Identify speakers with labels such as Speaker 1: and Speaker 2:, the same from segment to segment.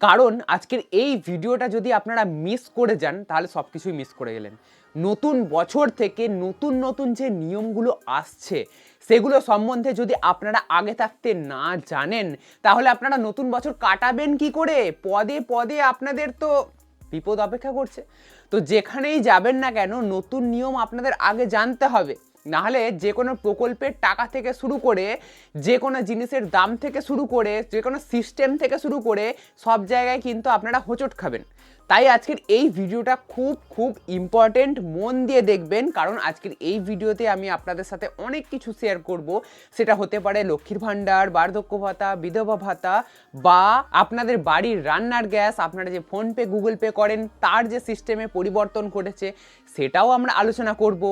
Speaker 1: কারণ আজকের এই ভিডিওটা যদি আপনারা মিস করে যান, তাহলে সব কিছুই মিস করে গেলেন। নতুন বছর থেকে নতুন নতুন যে নিয়মগুলো আসছে, সেগুলো সম্বন্ধে যদি আপনারা আগে থাকতে না জানেন, তাহলে আপনারা নতুন বছর কাটাবেন কি করে? পদে পদে আপনাদের তো বিপদ অপেক্ষা করছে। তো যেখানেই যাবেন না কেন, নতুন নিয়ম আপনাদের আগে জানতে হবে। নাহলে যে কোনো প্রকল্পের টাকা থেকে শুরু করে যে কোনো জিনিসের দাম থেকে শুরু করে, যে কোনো সিস্টেম থেকে শুরু করে সব জায়গায় কিন্তু আপনারা হোঁচট খাবেন। তাই আজকের এই ভিডিওটা খুব খুব ইম্পর্টেন্ট মন দিয়ে দেখবেন, কারণ আজকের এই ভিডিওতে আমি আপনাদের সাথে অনেক কিছু শেয়ার করব। সেটা হতে পারে লক্ষ্মীর ভাণ্ডার, বার্ধক্য ভাতা, বিধবা ভাতা বা আপনাদের বাড়ির রান্নার গ্যাস। আপনারা যে ফোনপে গুগল পে করেন, তার যে সিস্টেমে পরিবর্তন ঘটেছে, সেটাও আমরা আলোচনা করব।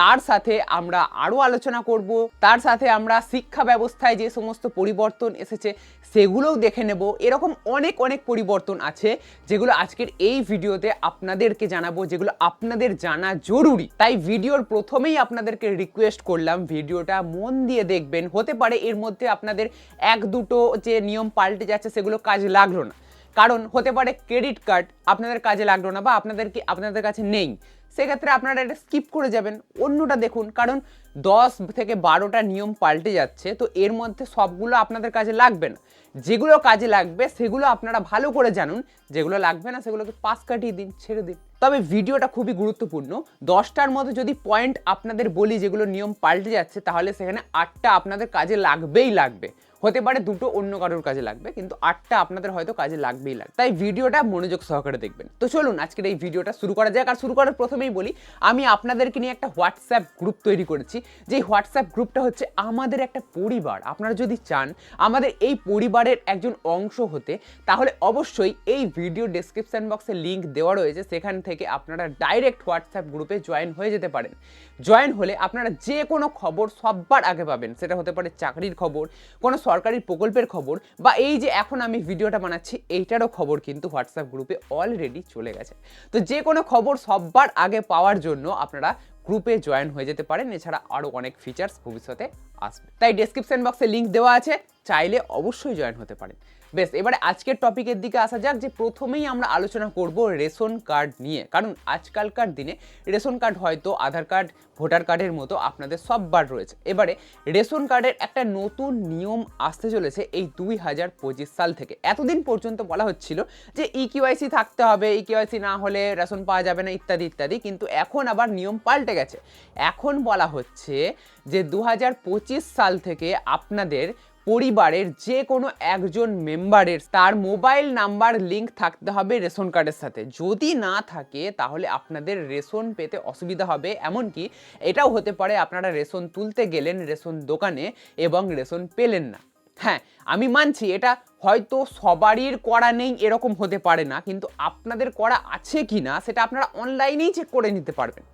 Speaker 1: তার সাথে আমরা আরও আলোচনা করব। তার সাথে আমরা শিক্ষা ব্যবস্থায় যে সমস্ত পরিবর্তন এসেছে, সেগুলোও দেখে নেব। এরকম অনেক অনেক পরিবর্তন আছে, যেগুলো আজকের এই ভিডিওতে আপনাদেরকে জানাব যেগুলো আপনাদের জানা জরুরি। তাই ভিডিওর প্রথমেই আপনাদেরকে রিকোয়েস্ট করলাম, ভিডিওটা মন দিয়ে দেখবেন। হতে পারে এর মধ্যে আপনাদের এক দুটো যে নিয়ম পাল্টে যাচ্ছে সেগুলো কাজ লাগল না। কারণ হতে পারে ক্রেডিট কার্ড আপনাদের কাজে লাগল না বা আপনাদের কি আপনাদের কাছে নেই। সেক্ষেত্রে আপনারা এটা স্কিপ করে যাবেন, অন্যটা দেখুন, কারণ দশ থেকে বারোটা নিয়ম পাল্টে যাচ্ছে, তো এর মধ্যে সবগুলো আপনাদের কাজে লাগবে না। যেগুলো কাজে লাগবে, সেগুলো আপনারা ভালো করে জানুন, যেগুলো লাগবে না, সেগুলোকে পাস কাটিয়ে দিন, ছেড়ে দিন। তবে ভিডিওটা খুবই গুরুত্বপূর্ণ। দশটার মধ্যে যদি পয়েন্ট আপনাদের বলি যেগুলো নিয়ম পাল্টে যাচ্ছে, তাহলে সেখানে আটটা আপনাদের কাজে লাগবেই লাগবে। হতে পারে দুটো অন্য কারোর কাজে লাগবে, কিন্তু আটটা আপনাদের হয়তো কাজে লাগবেই লাগবে। তাই ভিডিওটা মনোযোগ সহকারে দেখবেন। তো চলুন, আজকের এই ভিডিওটা শুরু করা যাক। আর শুরু করার প্রথমেই বলি, আমি আপনাদেরকে নিয়ে একটা হোয়াটসঅ্যাপ গ্রুপ তৈরি করেছি। যে হোয়াটসঅ্যাপ গ্রুপটা হচ্ছে আমাদের একটা পরিবার। আপনারা যদি চান আমাদের এই পরিবারের একজন অংশ হতে, তাহলে অবশ্যই এই ভিডিও ডেসক্রিপশন বক্সে লিঙ্ক দেওয়া রয়েছে। সেখান থেকে আপনারা ডাইরেক্ট হোয়াটসঅ্যাপ গ্রুপে জয়েন হয়ে যেতে পারেন। জয়েন হলে আপনারা যে কোনো খবর সববার আগে পাবেন। সেটা হতে পারে চাকরির খবর, কোনো সরকারি প্রকল্পের খবর বা এই যে এখন আমি ভিডিওটা বানাচ্ছি, এইটারও খবর কিন্তু হোয়াটসঅ্যাপ গ্রুপে অলরেডি চলে গেছে। তো যে কোনো খবর সববার আগে পাওয়ার জন্য আপনারা গ্রুপে জয়েন হয়ে যেতে পারেন। এছাড়া আরও অনেক ফিচার্স ভবিষ্যতে আসবে। তাই ডেসক্রিপশন বক্সে লিঙ্ক দেওয়া আছে। চাইলে অবশ্যই জয়েন হতে পারেন। বেশ, এবারে আজকের টপিকের দিকে আসা যাক, যে প্রথমেই আমরা আলোচনা করব রেশন কার্ড নিয়ে। কারণ আজকালকার দিনে রেশন কার্ড হয়তো আধার কার্ড, ভোটার কার্ডের মতো আপনাদের সববার রয়েছে। এবারে রেশন কার্ডের একটা নতুন নিয়ম আসতে চলেছে এই দুই হাজার পঁচিশ সাল থেকে। এতদিন পর্যন্ত বলা হচ্ছিল যে ই কিউআইসি থাকতে হবে ই কিউআইসি না হলে রেশন পাওয়া যাবে না, ইত্যাদি ইত্যাদি, কিন্তু এখন আবার নিয়ম পাল্টে গেছে। এখন বলা হচ্ছে যে দু হাজার পঁচিশ সাল থেকে আপনাদের পরিবারের যে কোনো একজন মেম্বারের তার মোবাইল নাম্বার লিঙ্ক থাকতে হবে রেশন কার্ডের সাথে। যদি না থাকে, তাহলে আপনাদের রেশন পেতে অসুবিধা হবে। এমনকি এটাও হতে পারে, আপনারা রেশন তুলতে গেলেন রেশন দোকানে এবং রেশন পেলেন না। হ্যাঁ আমি মানছি এটা হয়তো সবারই করা নেই, এরকম হতে পারে না, কিন্তু আপনাদের করা আছে কি না, সেটা আপনারা অনলাইনেই চেক করে নিতে পারবেন।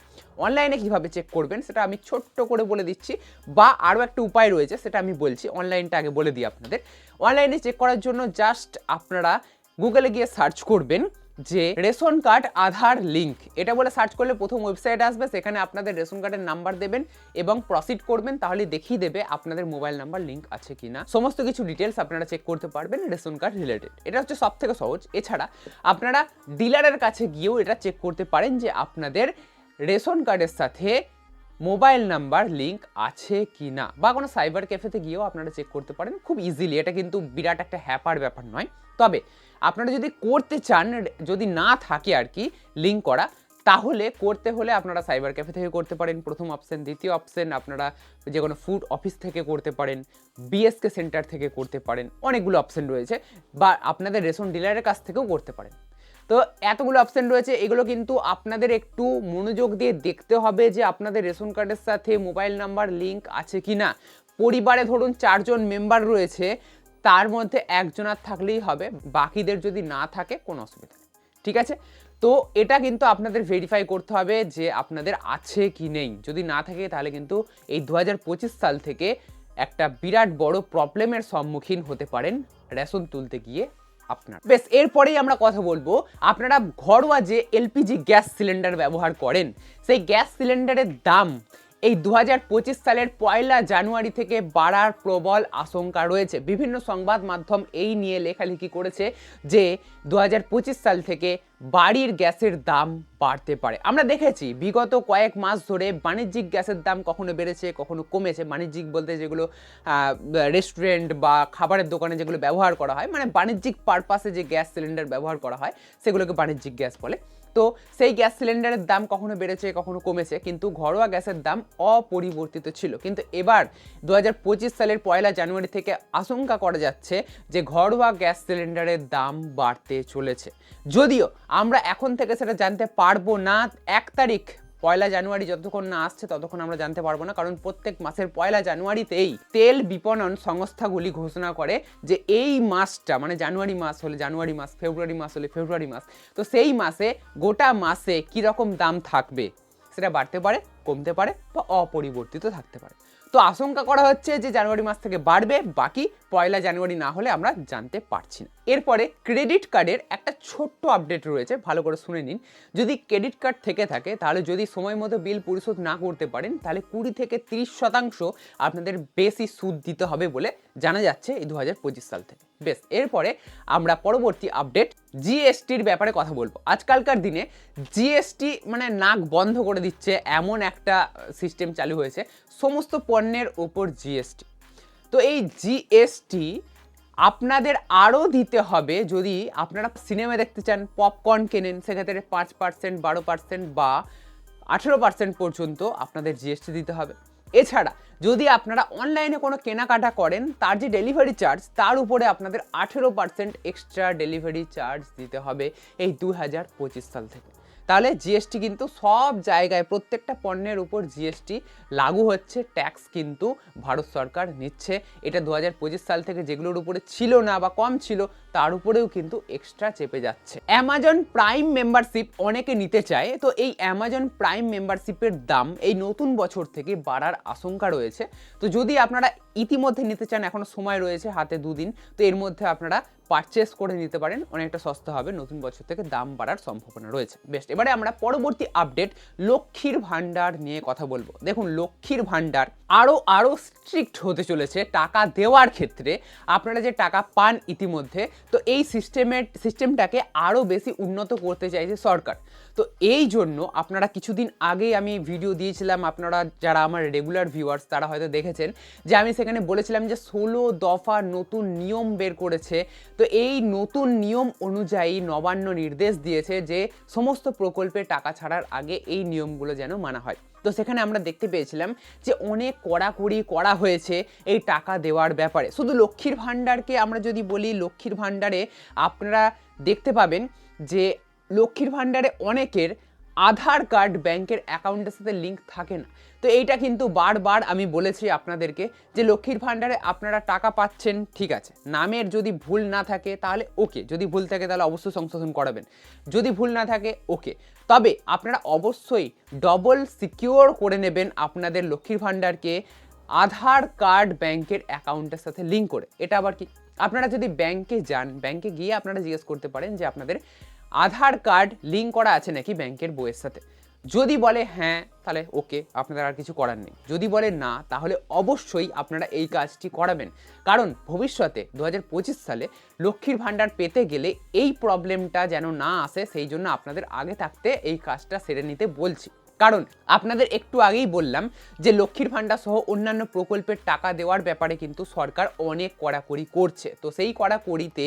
Speaker 1: অনলাইনে কীভাবে চেক করবেন, সেটা আমি ছোট্ট করে বলে দিচ্ছি, বা আরও একটা উপায় রয়েছে, সেটা আমি বলছি অনলাইনটা আগে বলে দিই আপনাদের। অনলাইনে চেক করার জন্য জাস্ট আপনারা গুগলে গিয়ে সার্চ করবেন যে রেশন কার্ড, আধার লিঙ্ক এটা বলে সার্চ করলে প্রথম ওয়েবসাইট আসবে, সেখানে আপনাদের রেশন কার্ডের নাম্বার দেবেন এবং প্রসিড করবেন, তাহলে দেখিয়ে দেবে আপনাদের মোবাইল নাম্বার লিঙ্ক আছে কি না সমস্ত কিছু ডিটেলস আপনারা চেক করতে পারবেন রেশন কার্ড রিলেটেড। এটা হচ্ছে সব থেকে সহজ। এছাড়া আপনারা ডিলারের কাছে গিয়েও এটা চেক করতে পারেন যে আপনাদের রেশন কার্ডের সাথে মোবাইল নাম্বার লিঙ্ক আছে কি না বা কোনো সাইবার ক্যাফেতে গিয়েও আপনারা চেক করতে পারেন, খুব ইজিলি। এটা কিন্তু বিরাট একটা হ্যাপার ব্যাপার নয়। তবে আপনারা যদি করতে চান, যদি না থাকে আর কি লিঙ্ক করা, তাহলে করতে হলে আপনারা সাইবার ক্যাফে থেকে করতে পারেন। প্রথম অপশন দ্বিতীয় অপশন আপনারা যে কোনো ফুড অফিস থেকে করতে পারেন বিএসকে সেন্টার থেকে করতে পারেন, অনেকগুলো অপশন রয়েছে বা আপনাদের রেশন ডিলারের কাছ থেকেও করতে পারেন। তো এতগুলো অপশন রয়েছে, এগুলো কিন্তু আপনাদের একটু মনোযোগ দিয়ে দেখতে হবে যে আপনাদের রেশন কার্ডের সাথে মোবাইল নাম্বার লিঙ্ক আছে কি না পরিবারে ধরুন চারজন মেম্বার রয়েছে তার মধ্যে একজনার থাকলেই হবে, বাকিদের যদি না থাকে কোনো অসুবিধা ঠিক আছে? তো এটা কিন্তু আপনাদের ভেরিফাই করতে হবে যে আপনাদের আছে কি নেই। যদি না থাকে তাহলে কিন্তু এই দু হাজার পঁচিশ সাল থেকে একটা বিরাট বড় প্রবলেমের সম্মুখীন হতে পারেন রেশন তুলতে গিয়ে আপনার। বেশ, এরপরেই আমরা কথা বলব, আপনারা ঘরোয়া যে এলপিজি গ্যাস সিলিন্ডার ব্যবহার করেন, সেই গ্যাস সিলিন্ডারের দাম এই দু হাজার পঁচিশ সালের পয়লা জানুয়ারি থেকে বাড়ার প্রবল আশঙ্কা রয়েছে। বিভিন্ন সংবাদ মাধ্যম এই নিয়ে লেখালেখি করেছে যে দু হাজার পঁচিশ সাল থেকে বাড়ির গ্যাসের দাম বাড়তে পারে। আমরা দেখেছি, বিগত কয়েক মাস ধরে বাণিজ্যিক গ্যাসের দাম কখনো বেড়েছে, কখনো কমেছে। বাণিজ্যিক বলতে যেগুলো রেস্টুরেন্ট বা খাবারের দোকানে যেগুলো ব্যবহার করা হয় মানে বাণিজ্যিক পারপাসে যে গ্যাস সিলিন্ডার ব্যবহার করা হয়, সেগুলোকে বাণিজ্যিক গ্যাস বলে। তো সেই গ্যাস সিলিন্ডারের দাম কখনো বেড়েছে, কখনো কমেছে, কিন্তু ঘরোয়া গ্যাসের দাম অপরিবর্তিত ছিল। কিন্তু এবার দু হাজার পঁচিশ সালের পয়লা জানুয়ারি থেকে আশঙ্কা করা যাচ্ছে যে ঘরোয়া গ্যাস সিলিন্ডারের দাম বাড়তে চলেছে। যদিও আমরা এখন থেকে সেটা জানতে পারব না এক তারিখ পয়লা জানুয়ারি যতক্ষণ না আসছে ততক্ষণ আমরা জানতে পারব না, কারণ প্রত্যেক মাসের পয়লা জানুয়ারিতেই তেল বিপণন সংস্থাগুলি ঘোষণা করে যে এই মাসটা মানে জানুয়ারি মাস হলে জানুয়ারি মাস, ফেব্রুয়ারি মাস হলে ফেব্রুয়ারি মাস, তো সেই মাসে গোটা মাসে কীরকম দাম থাকবে সেটা বাড়তে পারে, কমতে পারে বা অপরিবর্তিত থাকতে পারে। তো আশঙ্কা করা হচ্ছে যে জানুয়ারি মাস থেকে বাড়বে, বাকি পয়লা জানুয়ারি না হলে আমরা জানতে পারছি না। এরপরে ক্রেডিট কার্ডের একটা ছোট্ট আপডেট রয়েছে, ভালো করে শুনে নিন। যদি ক্রেডিট কার্ড থেকে থাকে, তাহলে যদি সময় মতো বিল পরিশোধ না করতে পারেন, তাহলে কুড়ি থেকে তিরিশ শতাংশ আপনাদের বেশি সুদ দিতে হবে বলে জানা যাচ্ছে এই দু হাজার পঁচিশ সাল থেকে। বেশ, এরপরে আমরা পরবর্তী আপডেট জিএসটির ব্যাপারে কথা বলব। আজকালকার দিনে জিএসটি মানে নাক বন্ধ করে দিচ্ছে এমন একটা সিস্টেম চালু হয়েছে, সমস্ত পণ্যের ওপর জিএসটি তো এই জিএসটি আপনাদের আরও দিতে হবে যদি আপনারা সিনেমা দেখতে চান পপকর্ন কেনেন, সেক্ষেত্রে পাঁচ পার্সেন্ট বারো পার্সেন্ট বা আঠেরো পার্সেন্ট পর্যন্ত আপনাদের জিএসটি দিতে হবে। এছাড়া যদি আপনারা অনলাইনে কোনো কেনাকাটা করেন, তার যে ডেলিভারি চার্জ তার উপরে আপনাদের আঠেরো পার্সেন্ট এক্সট্রা ডেলিভারি চার্জ দিতে হবে এই দু হাজার পঁচিশ সাল থেকে। তাহলে জিএসটি কিন্তু সব জায়গায় প্রত্যেকটা পণ্যের উপর জিএসটি লাগু হচ্ছে ট্যাক্স কিন্তু ভারত সরকার নিচ্ছে। এটা দু হাজার পঁচিশ সাল থেকে যেগুলোর উপরে ছিল না বা কম ছিল, তার উপরেও কিন্তু এক্সট্রা চেপে যাচ্ছে। অ্যামাজন প্রাইম মেম্বারশিপ অনেকে নিতে চায়, তো এই অ্যামাজন প্রাইম মেম্বারশিপের দাম এই নতুন বছর থেকে বাড়ার আশঙ্কা রয়েছে। তো যদি আপনারা ইতিমধ্যে নিতে চান, এখনও সময় রয়েছে হাতে দুদিন, তো এর মধ্যে আপনারা পারচেস করে নিতে পারেন, অনেকটা সস্তা হবে, নতুন বছর থেকে দাম বাড়ার সম্ভাবনা রয়েছে। বেস্ট এবারে আমরা পরবর্তী আপডেট লক্ষ্মীর ভাণ্ডার নিয়ে কথা বলব। দেখুন, লক্ষ্মীর ভাণ্ডার আরও আরও স্ট্রিক্ট হতে চলেছে টাকা দেওয়ার ক্ষেত্রে। আপনারা যে টাকা পান ইতিমধ্যে, তো এই সিস্টেমের সিস্টেমটাকে আরও বেশি উন্নত করতে চাইছে সরকার। তো এই জন্য আপনারা কিছুদিন আগেই আমি ভিডিও দিয়েছিলাম, আপনারা যারা আমার রেগুলার ভিউয়ার্স তারা হয়তো দেখেছেন যে আমি সেখানে বলেছিলাম যে ষোলো দফা নতুন নিয়ম বের করেছে। তো এই নতুন নিয়ম অনুযায়ী নবান্ন নির্দেশ দিয়েছে যে সমস্ত প্রকল্পে টাকা ছাড়ার আগে এই নিয়মগুলো যেন মানা হয়। তো সেখানে আমরা দেখতে পেয়েছিলাম যে অনেক কড়াকড়ি করা হয়েছে এই টাকা দেওয়ার ব্যাপারে। শুধু লক্ষ্মীর ভাণ্ডারকে আমরা যদি বলি, লক্ষ্মীর ভাণ্ডারে আপনারা দেখতে পাবেন যে লক্ষ্মীর ভাণ্ডারে অনেকের আধার কার্ড ব্যাংকের অ্যাকাউন্টের সাথে লিঙ্ক থাকে না। তো এইটা কিন্তু বারবার আমি বলেছি আপনাদেরকে যে লক্ষ্মীর ভাণ্ডারে আপনারা টাকা পাচ্ছেন, ঠিক আছে। নামের যদি ভুল না থাকে তাহলে ওকে। যদি ভুল থাকে তাহলে অবশ্যই সংশোধন করাবেন। যদি ভুল না থাকে, ওকে। তবে আপনারা অবশ্যই ডবল সিকিওর করে নেবেন আপনাদের লক্ষ্মীর ভাণ্ডারকে আধার কার্ড ব্যাংকের অ্যাকাউন্টের সাথে লিঙ্ক করে। এটা আবার কি? আপনারা যদি ব্যাংকে যান, ব্যাংকে গিয়ে আপনারা জিজ্ঞেস করতে পারেন যে আপনাদের আধার কার্ড লিঙ্ক করা আছে নাকি ব্যাংকের বইয়ের সাথে? যদি বলে হ্যাঁ তাহলে ওকে, আপনাদের আর কিছু করার নেই। যদি বলে না, তাহলে অবশ্যই আপনারা এই কাজটি করাবেন। কারণ ভবিষ্যতে দু পঁচিশ সালে লক্ষ্মীর ভাণ্ডার পেতে গেলে এই প্রবলেমটা যেন না আসে, সেই জন্য আপনাদের আগে থাকতে এই কাজটা সেরে নিতে বলছি। কারণ আপনাদের একটু আগেই বললাম যে লক্ষ্মীর ভাণ্ডার সহ অন্যান্য প্রকল্পের টাকা দেওয়ার ব্যাপারে কিন্তু সরকার অনেক কড়াকড়ি করছে। তো সেই কড়াকড়িতে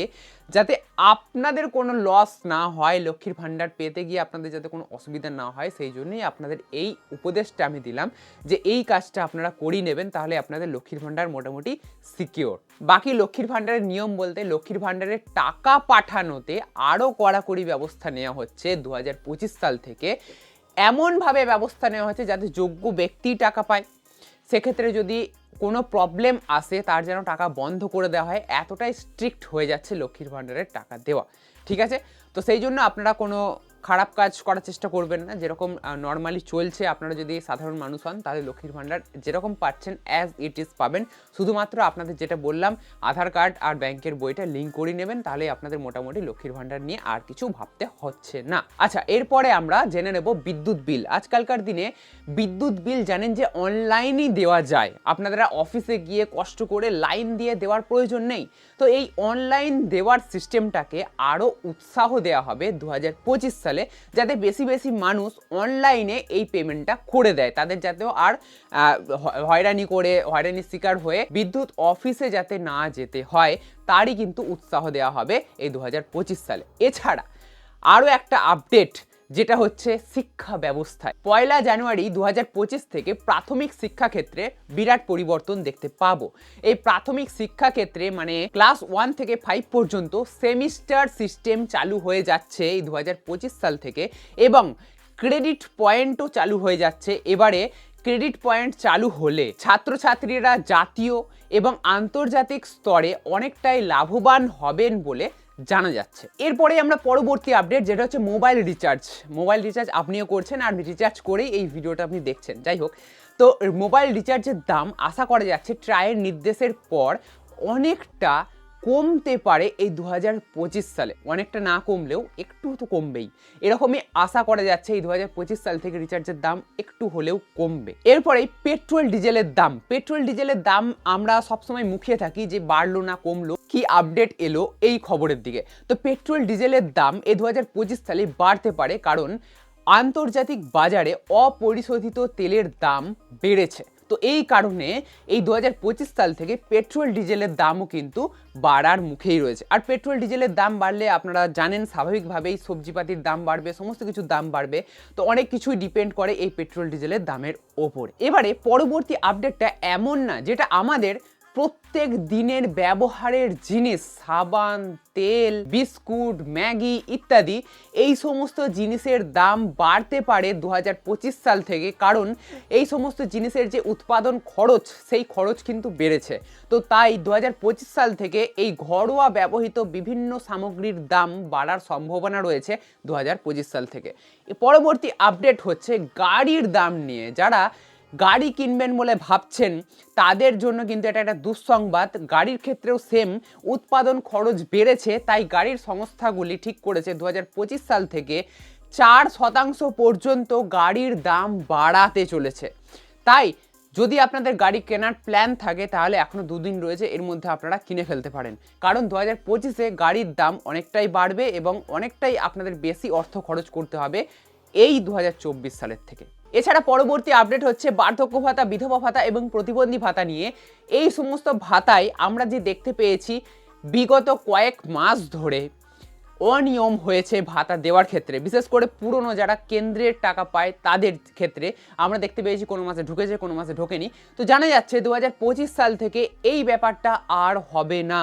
Speaker 1: যাতে আপনাদের কোনো লস না হয়, লক্ষ্মীর ভাণ্ডার পেতে গিয়ে আপনাদের যাতে কোনো অসুবিধা না হয়, সেই জন্যই আপনাদের এই উপদেশটা আমি দিলাম যে এই কাজটা আপনারা করিয়ে নেবেন, তাহলে আপনাদের লক্ষ্মীর ভাণ্ডার মোটামুটি সিকিওর বাকি লক্ষ্মীর ভাণ্ডারের নিয়ম বলতে লক্ষ্মীর ভাণ্ডারের টাকা পাঠানোতে আরও কড়াকড়ি ব্যবস্থা নেওয়া হচ্ছে দু হাজার পঁচিশ সাল থেকে। এমনভাবে ব্যবস্থা নেওয়া হয়েছে যাতে যোগ্য ব্যক্তি টাকা পায়। সেক্ষেত্রে যদি কোনো প্রবলেম আসে, তার যেন টাকা বন্ধ করে দেওয়া হয়, এতটাই স্ট্রিক্ট হয়ে যাচ্ছে লক্ষ্মীর ভাণ্ডারের টাকা দেওয়া। ঠিক আছে? তো সেই জন্য আপনারা কোনো খারাপ কাজ করার চেষ্টা করবেন না। যেরকম নর্মালি চলছে, আপনারা যদি সাধারণ মানুষ হন, তাহলে লক্ষ্মীর ভাণ্ডার যেরকম পাচ্ছেন অ্যাজ ইট ইজ পাবেন। শুধুমাত্র আপনাদের যেটা বললাম, আধার কার্ড আর ব্যাংকের বইটা লিঙ্ক করে নেবেন, তাহলে আপনাদের মোটামুটি লক্ষ্মীর ভাণ্ডার নিয়ে আর কিছু ভাবতে হচ্ছে না। আচ্ছা এরপরে আমরা জেনে নেব বিদ্যুৎ বিল। আজকালকার দিনে বিদ্যুৎ বিল জানেন যে অনলাইনই দেওয়া যায়। আপনারা অফিসে গিয়ে কষ্ট করে লাইন দিয়ে দেওয়ার প্রয়োজন নেই। তো এই অনলাইন দেওয়ার সিস্টেমটাকে আরও উৎসাহ দেওয়া হবে দু সালে। যাতে বেশি বেশি মানুষ অনলাইনে এই পেমেন্টটা করে দেয়। তাদের যাতেও আর হয়রানি করে, হয়রানির শিকার হয়ে বিদ্যুৎ অফিসে যাতে না যেতে হয়, তারই কিন্তু উৎসাহ দেওয়া হবে এই দু হাজার পঁচিশ সালে। এছাড়া আরও একটা আপডেট যেটা হচ্ছে শিক্ষা ব্যবস্থায় পয়লা জানুয়ারি দু হাজার পঁচিশ থেকে প্রাথমিক শিক্ষাক্ষেত্রে বিরাট পরিবর্তন দেখতে পাবো। এই প্রাথমিক শিক্ষাক্ষেত্রে মানে ক্লাস ওয়ান থেকে ফাইভ পর্যন্ত সেমিস্টার সিস্টেম চালু হয়ে যাচ্ছে এই দু হাজার পঁচিশ সাল থেকে এবং ক্রেডিট পয়েন্টও চালু হয়ে যাচ্ছে। এবারে ক্রেডিট পয়েন্ট চালু হলে ছাত্রছাত্রীরা জাতীয় এবং আন্তর্জাতিক স্তরে অনেকটাই লাভবান হবেন বলে জানা যাচ্ছে। এরপরে আমরা পরবর্তী আপডেট যেটা হচ্ছে মোবাইল রিচার্জ মোবাইল রিচার্জ আপনিও করছেন আর রিচার্জ করেই এই ভিডিওটা আপনি দেখছেন। যাই হোক, তো মোবাইল রিচার্জের দাম আশা করা যাচ্ছে ট্রায়ের নির্দেশের পর অনেকটা কমতে পারে এই দু হাজার পঁচিশ সালে। অনেকটা না কমলেও একটু তো কমবেই। এরকমই আশা করা যাচ্ছে এই দুহাজার পঁচিশ সাল থেকে রিচার্জের দাম একটু হলেও কমবে। এরপরে পেট্রোল ডিজেলের দাম। পেট্রোল ডিজেলের দাম আমরা সবসময় মুখিয়ে থাকি যে বাড়লো না কমলো। কি আপডেট এলো এই খবরের দিকে? তো পেট্রোল ডিজেলের দাম এই দু হাজার পঁচিশ সালে বাড়তে পারে কারণ আন্তর্জাতিক বাজারে অপরিশোধিত তেলের দাম বেড়েছে। তো এই কারণে এই দু হাজার পঁচিশ সাল থেকে পেট্রোল ডিজেলের দামও কিন্তু বাড়ার মুখেই রয়েছে। আর পেট্রোল ডিজেলের দাম বাড়লে আপনারা জানেন স্বাভাবিকভাবেই সবজিপাতির দাম বাড়বে, সমস্ত কিছুর দাম বাড়বে। তো অনেক কিছুই ডিপেন্ড করে এই পেট্রোল ডিজেলের দামের ওপর। এবারে পরবর্তী আপডেটটা এমন না, যেটা আমাদের প্রত্যেক দিনের ব্যবহারের জিনিস, সাবান, তেল, বিস্কুট, ম্যাগি ইত্যাদি, এই সমস্ত জিনিসের দাম বাড়তে পারে দু হাজার পঁচিশ সাল থেকে। কারণ এই সমস্ত জিনিসের যে উৎপাদন খরচ, সেই খরচ কিন্তু বেড়েছে। তো তাই দু হাজার পঁচিশ সাল থেকে এই ঘরোয়া ব্যবহৃত বিভিন্ন সামগ্রীর দাম বাড়ার সম্ভাবনা রয়েছে দু হাজার পঁচিশ সাল থেকে। পরবর্তী আপডেট হচ্ছে গাড়ির দাম নিয়ে। যারা গাড়ি কিনবেন বলে ভাবছেন, তাদের জন্য কিন্তু এটা একটা দুঃসংবাদ। গাড়ির ক্ষেত্রেও সেম উৎপাদন খরচ বেড়েছে, তাই গাড়ির সংস্থাগুলি ঠিক করেছে দু হাজার পঁচিশ সাল থেকে চার শতাংশ পর্যন্ত গাড়ির দাম বাড়াতে চলেছে। তাই, যদি আপনাদের গাড়ি কেনার প্ল্যান থাকে, তাহলে এখনও দুদিন রয়েছে, এর মধ্যে আপনারা কিনে ফেলতে পারেন। কারণ দু হাজার পঁচিশে গাড়ির দাম অনেকটাই বাড়বে এবং অনেকটাই আপনাদের বেশি অর্থ খরচ করতে হবে, এই দু হাজার চব্বিশ সালের থেকে। এছাড়া পরবর্তী আপডেট হচ্ছে বার্ধক্য ভাতা, বিধবা ভাতা এবং প্রতিবন্ধী ভাতা নিয়ে। এই সমস্ত ভাতায় আমরা যে দেখতে পেয়েছি, বিগত কয়েক মাস ধরে অনিয়ম হয়েছে ভাতা দেওয়ার ক্ষেত্রে। বিশেষ করে পুরনো যারা কেন্দ্রের টাকা পায়, তাদের ক্ষেত্রে আমরা দেখতে পেয়েছি কোনো মাসে ঢুকেছে, কোনো মাসে ঢোকেনি। তো জানা যাচ্ছে, দু হাজার পঁচিশ সাল থেকে এই ব্যাপারটা আর হবে না।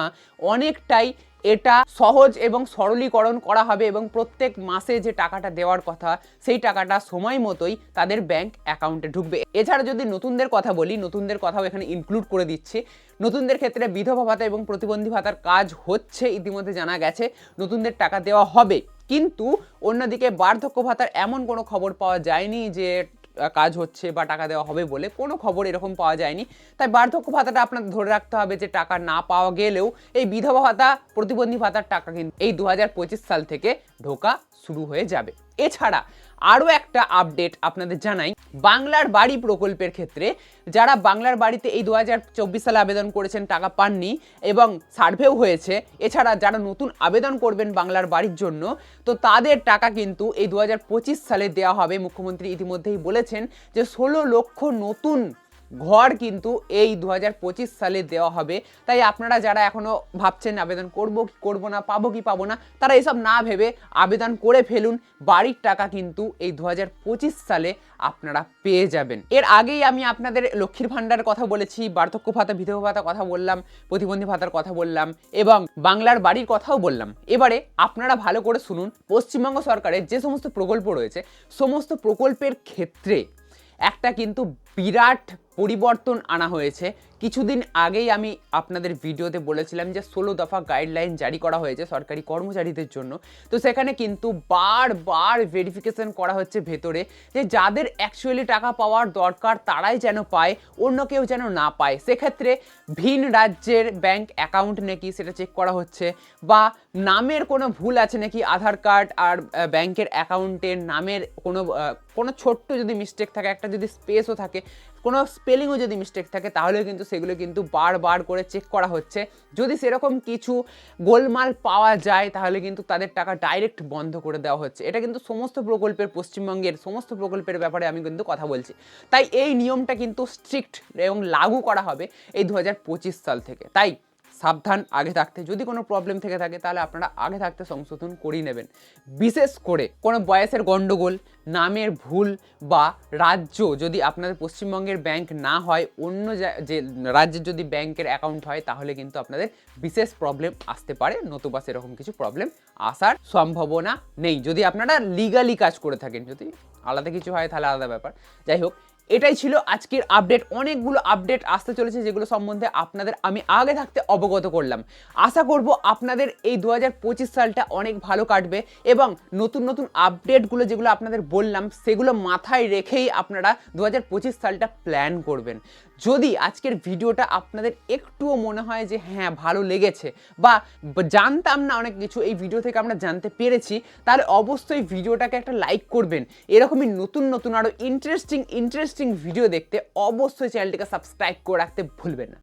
Speaker 1: অনেকটাই এটা সহজ এবং সরলীকরণ করা হবে এবং প্রত্যেক মাসে যে টাকাটা দেওয়ার কথা, সেই টাকাটা সময় মতোই তাদের ব্যাংক অ্যাকাউন্টে ঢুকবে। এছাড়া যদি নতুনদের কথা বলি, নতুনদের কথাও এখানে ইনক্লুড করে দিচ্ছি। নতুনদের ক্ষেত্রে বিধবা ভাতা এবং প্রতিবন্ধী ভাতার কাজ হচ্ছে, ইতিমধ্যে জানা গেছে, নতুনদের টাকা দেওয়া হবে। কিন্তু অন্যদিকে বার্ধক্য ভাতার এমন কোনো খবর পাওয়া যায়নি যে কাজ হচ্ছে বা টাকা দেওয়া হবে বলে কোনো খবর এরকম পাওয়া যায়নি। তাই বার্ধক্য ভাতাটা আপনাকে ধরে রাখতে হবে যে টাকা না পাওয়া গেলেও এই বিধবা ভাতা, প্রতিবন্ধী ভাতার টাকা কিন্তু এই দু হাজার পঁচিশ সাল থেকে ঢোকা শুরু হয়ে যাবে। এছাড়া আরও একটা আপডেট আপনাদের জানাই। বাংলার বাড়ি প্রকল্পের ক্ষেত্রে যারা বাংলার বাড়িতে এই দু হাজার চব্বিশ সালে আবেদন করেছেন টাকা পাননি এবং সার্ভেও হয়েছে, এছাড়া যারা নতুন আবেদন করবেন বাংলার বাড়ির জন্য, তো তাদের টাকা কিন্তু এই দু হাজার পঁচিশ সালে দেওয়া হবে। মুখ্যমন্ত্রী ইতিমধ্যেই বলেছেন যে ষোলো লক্ষ নতুন ঘর কিন্তু এই দু হাজার পঁচিশ সালে দেওয়া হবে। তাই আপনারা যারা এখনও ভাবছেন আবেদন করব কি করব না, পাবো কি পাবো না, তারা এসব না ভেবে আবেদন করে ফেলুন। বাড়ির টাকা কিন্তু এই দু হাজার পঁচিশ সালে আপনারা পেয়ে যাবেন। এর আগেই আমি আপনাদের লক্ষ্মীর ভাণ্ডার কথা বলেছি, বার্ধক্য ভাতা, বিধবা ভাতা কথা বললাম, প্রতিবন্ধী ভাতার কথা বললাম এবং বাংলার বাড়ির কথাও বললাম। এবারে আপনারা ভালো করে শুনুন, পশ্চিমবঙ্গ সরকারের যে সমস্ত প্রকল্প রয়েছে, সমস্ত প্রকল্পের ক্ষেত্রে একটা কিন্তু বিরাট পরিবর্তন আনা হয়েছে। কিছুদিন আগেই আমি আপনাদের ভিডিওতে বলেছিলাম যে ষোলো দফা গাইডলাইন জারি করা হয়েছে সরকারি কর্মচারীদের জন্য। তো সেখানে কিন্তু বারবার ভেরিফিকেশন করা হচ্ছে ভেতরে যে যাদের অ্যাকচুয়ালি টাকা পাওয়ার দরকার তারাই যেন পায়, অন্য কেউ যেন না পায়। সেক্ষেত্রে ভিন রাজ্যের ব্যাংক অ্যাকাউন্ট নাকি সেটা চেক করা হচ্ছে বা নামের কোনো ভুল আছে নাকি আধার কার্ড আর ব্যাংকের অ্যাকাউন্টের নামের কোনো কোনো ছোট্ট যদি মিস্টেক থাকে, একটা যদি স্পেসও থাকে, কোনো স্পেলিংও যদি মিস্টেক থাকে তাহলে কিন্তু সেগুলো কিন্তু বারবার করে চেক করা হচ্ছে। যদি সেরকম কিছু গোলমাল পাওয়া যায়, তাহলে কিন্তু তাদের টাকা ডাইরেক্ট বন্ধ করে দেওয়া হচ্ছে। এটা কিন্তু সমস্ত প্রকল্পের, পশ্চিমবঙ্গের সমস্ত প্রকল্পের ব্যাপারে আমি কিন্তু কথা বলছি। তাই এই নিয়মটা কিন্তু স্ট্রিক্ট এবং লাগু করা হবে এই দু হাজার পঁচিশ সাল থেকে। তাই সাবধান, আগে থাকতে। যদি কোনো প্রবলেম থেকে থাকে, তাহলে আপনারা আগে থাকতে সংশোধন করিয়ে নেবেন। বিশেষ করে কোনো বয়সের গণ্ডগোল নামের ভুল বা রাজ্য যদি আপনাদের পশ্চিমবঙ্গের ব্যাংক না হয়, অন্য যে রাজ্যের যদি ব্যাংকের অ্যাকাউন্ট হয়, তাহলে কিন্তু আপনাদের বিশেষ প্রবলেম আসতে পারে। নতুবা সেরকম কিছু প্রবলেম আসার সম্ভাবনা নেই। যদি আপনারা লিগালি কাজ করে থাকেন, যদি আলাদা কিছু হয়, তাহলে আলাদা ব্যাপার। যাই হোক এটাই ছিল আজকের আপডেট অনেকগুলো আপডেট আসতে চলেছে যেগুলো সম্বন্ধে আপনাদের আমি আগে থাকতে অবগত করলাম। আশা করব আপনাদের এই দু হাজার পঁচিশ সালটা অনেক ভালো কাটবে এবং নতুন নতুন আপডেটগুলো যেগুলো আপনাদের বললাম, সেগুলো মাথায় রেখেই আপনারা দু হাজার পঁচিশ সালটা প্ল্যান করবেন। যদি আজকের ভিডিওটা আপনাদের একটুও মনে হয় যে হ্যাঁ ভালো লেগেছে বা জানতাম না অনেক কিছু, এই ভিডিও থেকে আমরা জানতে পেরেছি, তাহলে অবশ্যই ভিডিওটাকে একটা লাইক করবেন। এরকমই নতুন নতুন আরও ইন্টারেস্টিং ইন্টারেস্টিং ইন্টারেস্টিং ভিডিও দেখতে অবশ্যই চ্যানেলটিকে সাবস্ক্রাইব করে রাখতে ভুলবেন না।